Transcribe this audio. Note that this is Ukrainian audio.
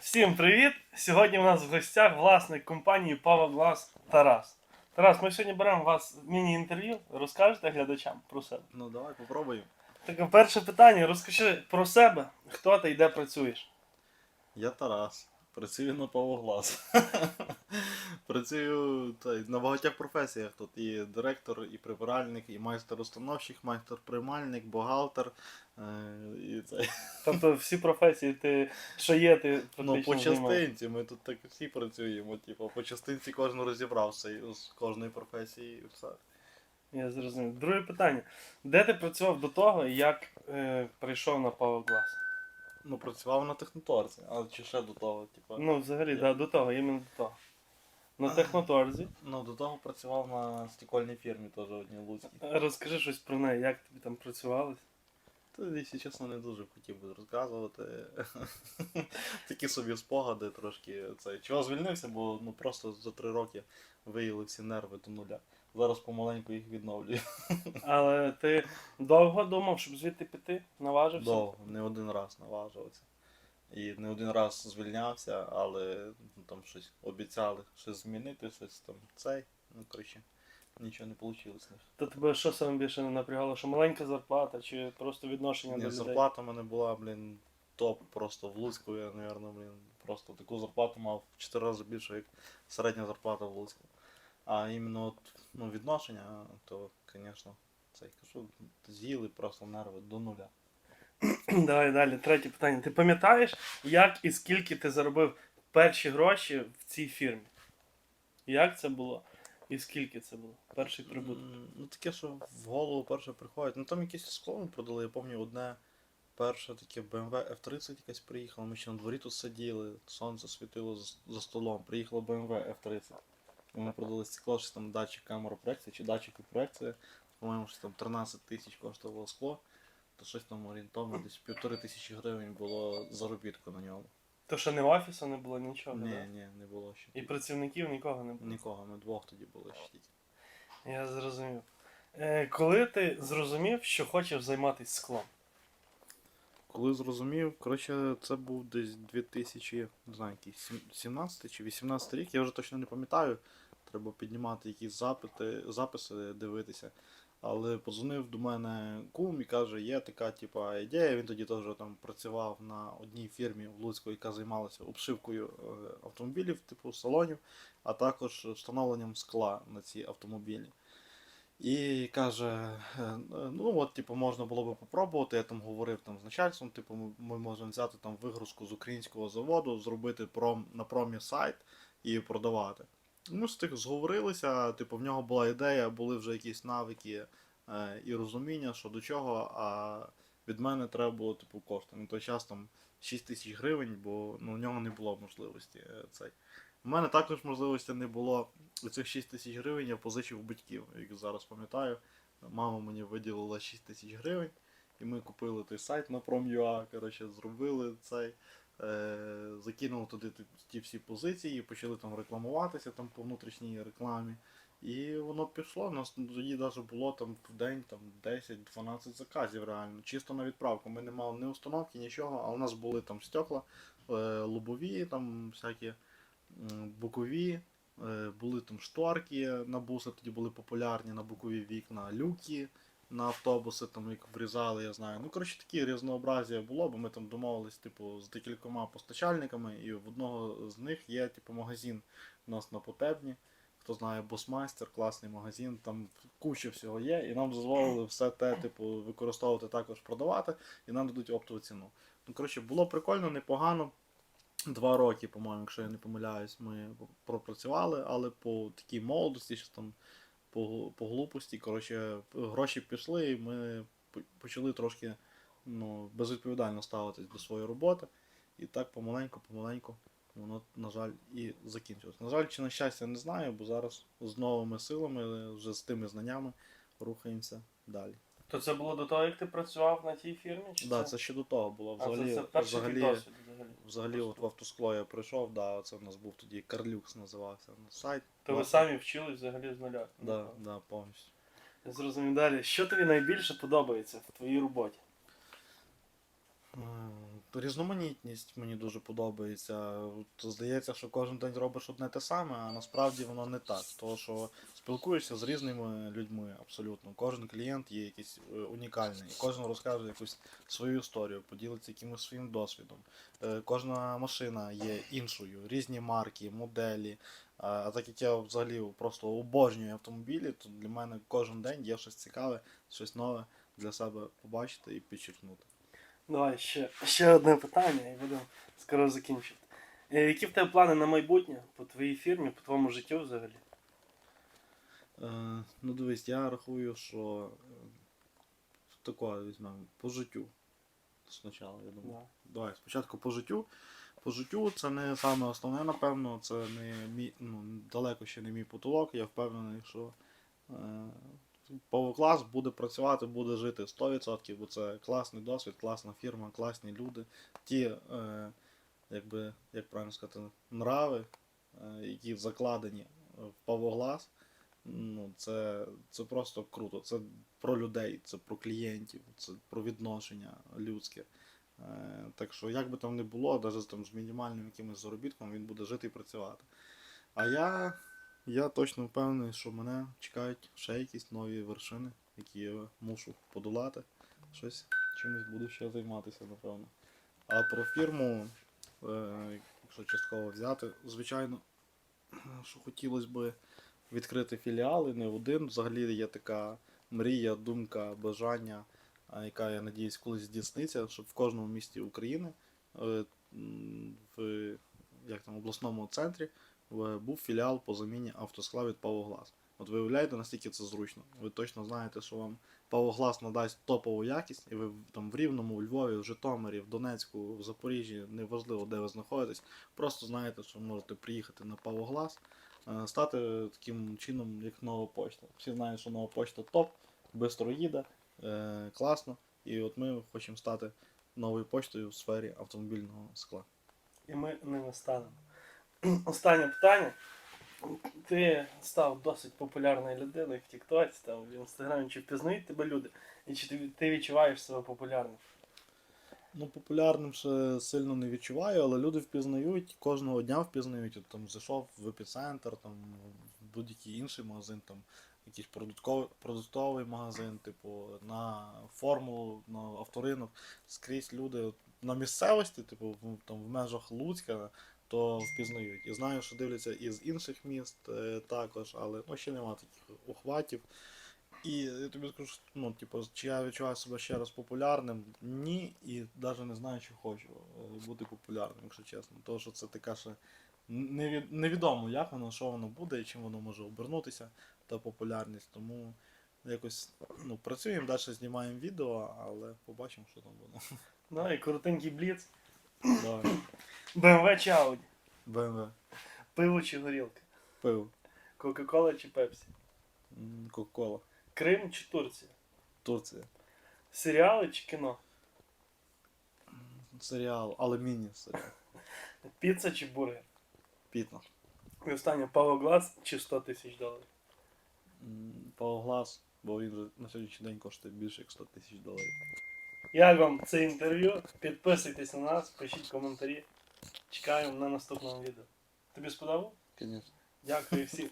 Всім привіт! Сьогодні у нас в гостях власник компанії Power Тарас. Тарас, ми сьогодні беремо у вас міні-інтерв'ю. Розкажете глядачам про себе. Ну давай попробуємо. Таке перше питання. Розкажи про себе, хто ти і де працюєш. Я Тарас. Працюю на Павоглас. Працюю та, на багатьох професіях. Тут і директор, і прибиральник, і майстер-установщик, майстер-приймальник, бухгалтер. Е, і це. Тобто всі професії, ти що є, ти Ну, по частинці, ми тут так всі працюємо. Типу, по частинці кожен розібрався з кожної професії і все. Я зрозумів. Друге питання. Де ти працював до того, як е, прийшов на Power Glass? Ну, працював на техноторці, а чи ще до того, типу. Ну, взагалі, Я- да, до того, іменно до того. На техноторзі. Ну, до того працював на стекольній фірмі теж одній Луцькій. Розкажи щось про неї, як тобі там працювалось. Та, якщо чесно, не дуже хотів би розказувати. Такі собі спогади трошки. Це. Чого звільнився, бо ну, просто за три роки виїли всі нерви до нуля. Зараз помаленьку їх відновлюю. Але ти довго думав, щоб звідти піти? Наважився? Довго, не один раз наважувався. І не один раз звільнявся, але ну, там щось обіцяли щось змінити, щось там цей. Ну, коротше, нічого не вийшло. То тебе що саме більше не напрягало? Що маленька зарплата, чи просто відношення Ні, до людей? зарплата в мене була, блін, топ просто в Луцьку, я, напевно, блін, просто таку зарплату мав в 4 рази більше, як середня зарплата в Луцьку. А іменно от, ну, відношення, то, звісно, це кажу, з'їли просто нерви до нуля. Давай далі, третє питання. Ти пам'ятаєш, як і скільки ти заробив перші гроші в цій фірмі? Як це було? І скільки це було? Перший прибуток. Ну, таке, що в голову перше приходить. Ну там якісь скло ми продали, я пам'ятаю, одне перше таке BMW F30 якась приїхала, ми ще на дворі тут сиділи, сонце світило за, столом, приїхала BMW F30. І ми продали стекло, що там датчик камера проекції чи датчик і. По-моєму, що там 13 тисяч коштувало скло, то щось там орієнтовно десь півтори тисячі гривень було заробітку на ньому. То що не офісу не було нічого, Ні, да? ні, не було ще. І працівників нікого не було. Нікого, ми двох тоді були ще тільки. Я зрозумів. Е, коли ти зрозумів, що хочеш займатися склом? Коли зрозумів, коротше, це був десь 2000, не знаю, який, сім- 17 чи 18 рік, я вже точно не пам'ятаю. Треба піднімати якісь запити, записи, дивитися. Але подзвонив до мене кум і каже, є така типа, ідея. Він тоді теж там працював на одній фірмі в Луцьку, яка займалася обшивкою е, автомобілів, типу салонів, а також встановленням скла на ці автомобілі. І каже, е, ну от, типу, можна було би попробувати. Я там говорив там з начальством, типу, ми, можемо взяти там вигрузку з українського заводу, зробити пром, на промі сайт і продавати. Ми з тих зговорилися, типу, в нього була ідея, були вже якісь навики е, і розуміння, що до чого, а від мене треба було, типу, кошти. На той час там 6 тисяч гривень, бо ну, в нього не було можливості е, цей. У мене також можливості не було. Цих 6 тисяч гривень я позичив у батьків, як зараз пам'ятаю. Мама мені виділила 6 тисяч гривень, і ми купили той сайт на Prom.ua, коротше, зробили цей, закинули туди ті- ті всі позиції, почали там рекламуватися там по внутрішній рекламі. І воно пішло. У нас тоді навіть було там в день там 10-12 заказів реально. Чисто на відправку. Ми не мали ні установки, нічого, а у нас були там стекла, е, лобові, там всякі бокові, е, були там шторки на буси, тоді були популярні на бокові вікна, люки на автобуси, там як врізали, я знаю. Ну, коротше, такі різнообразія було, бо ми там домовились, типу, з декількома постачальниками, і в одного з них є, типу, магазин у нас на Потебні. Хто знає, Босмайстер, класний магазин, там куча всього є, і нам дозволили все те, типу, використовувати також продавати, і нам дадуть оптову ціну. Ну, коротше, було прикольно, непогано. Два роки, по-моєму, якщо я не помиляюсь, ми пропрацювали, але по такій молодості, що там по, по глупості, коротше, гроші пішли, і ми почали трошки ну, безвідповідально ставитись до своєї роботи. І так помаленьку, помаленьку воно, на жаль, і закінчилось. На жаль, чи на щастя, не знаю, бо зараз з новими силами, вже з тими знаннями рухаємося далі. То це було до того, як ти працював на тій фірмі? Так, да, це ще до того було. а, це, це перший взагалі, досвід взагалі. от в автоскло я прийшов, да, це в нас був тоді Карлюкс називався на сайт. То ви самі вчились взагалі з нуля. Да, да, повністю. Я зрозумів далі. Що тобі найбільше подобається в твоїй роботі? М, різноманітність мені дуже подобається. От Здається, що кожен день робиш одне те саме, а насправді воно не так. Тому що спілкуєшся з різними людьми абсолютно. Кожен клієнт є якийсь е, унікальний, кожен розкаже якусь свою історію, поділиться якимось своїм досвідом. Е, Кожна машина є іншою, різні марки, моделі. А так як я взагалі просто обожнюю автомобілі, то для мене кожен день є щось цікаве, щось нове для себе побачити і підчеркнути. Давай ще, ще одне питання і будемо скоро закінчити. Е, Які в тебе плани на майбутнє по твоїй фірмі, по твоєму життю взагалі? Е, ну дивись, я рахую, що е, таке візьмемо по життю. Спочатку, я думаю. Да. Давай, спочатку по життю. По життю це не саме основне, напевно, це не мій, ну, далеко ще не мій потолок. Я впевнений, що е, Павоклас буде працювати, буде жити 100%, бо це класний досвід, класна фірма, класні люди. Ті, е, якби, як правильно сказати, нрави, е, які закладені в Павоглас, ну, це, це просто круто. Це про людей, це про клієнтів, це про відношення людське. Е, Так що, як би там не було, навіть там, з мінімальним якимось заробітком він буде жити і працювати. А я, я точно впевнений, що мене чекають ще якісь нові вершини, які я мушу подолати. Щось чимось буду ще займатися, напевно. А про фірму, е, якщо частково взяти, звичайно, що хотілося б відкрити філіали, не один. Взагалі є така мрія, думка, бажання, яка, я надіюсь, колись здійсниться, щоб в кожному місті України е, в як там, обласному центрі був філіал по заміні автоскла від Павоглас. От ви уявляєте, наскільки це зручно. Ви точно знаєте, що вам Павоглас надасть топову якість, і ви там в Рівному, у Львові, в Житомирі, в Донецьку, в Запоріжжі, неважливо, де ви знаходитесь, просто знаєте, що можете приїхати на Павоглас, е, стати таким чином, як нова почта. Всі знають, що нова почта топ, швидко їде, е, класно. І от ми хочемо стати новою поштою в сфері автомобільного скла. І ми ними станемо. Останнє питання. Ти став досить популярною людиною в Тіктоці, там, в Інстаграмі. Чи впізнають тебе люди? І чи ти, ти відчуваєш себе популярним? Ну, популярним ще сильно не відчуваю, але люди впізнають, кожного дня впізнають. От, там зайшов в епіцентр, там в будь-який інший магазин, там якийсь продуктовий, продуктовий магазин, типу, на формулу, на авторинок, скрізь люди от, на місцевості, типу, там, в межах Луцька, то впізнають. І знаю, що дивляться і з інших міст е, також, але ну, ще немає таких ухватів. І я тобі скажу, ну, типу, чи я відчуваю себе ще раз популярним? Ні, і навіть не знаю, чи хочу е, бути популярним, якщо чесно. Тому що це така ще неві- невідомо, як воно, що воно буде і чим воно може обернутися, та популярність. Тому якось ну, працюємо, далі знімаємо відео, але побачимо, що там буде. Ну і коротенький бліц. Давай. BMW чи Audi? БМВ. Пиво чи горілка? Пиво. Кока-кола чи Пепсі? М, Кока-кола. Крим чи Турція? Турція. Серіали чи кіно? Серіал, але міні-серіал. Піца чи бургер? Пітно. І останнє Павло чи 100 тисяч доларів? Павоглас, бо він вже на сьогоднішній день коштує більше як 100 тисяч доларів. Як вам це інтерв'ю? Підписуйтесь на нас, пишіть коментарі. Чекаємо на наступному відео. Тобі сподобав? Звісно. Дякую всім.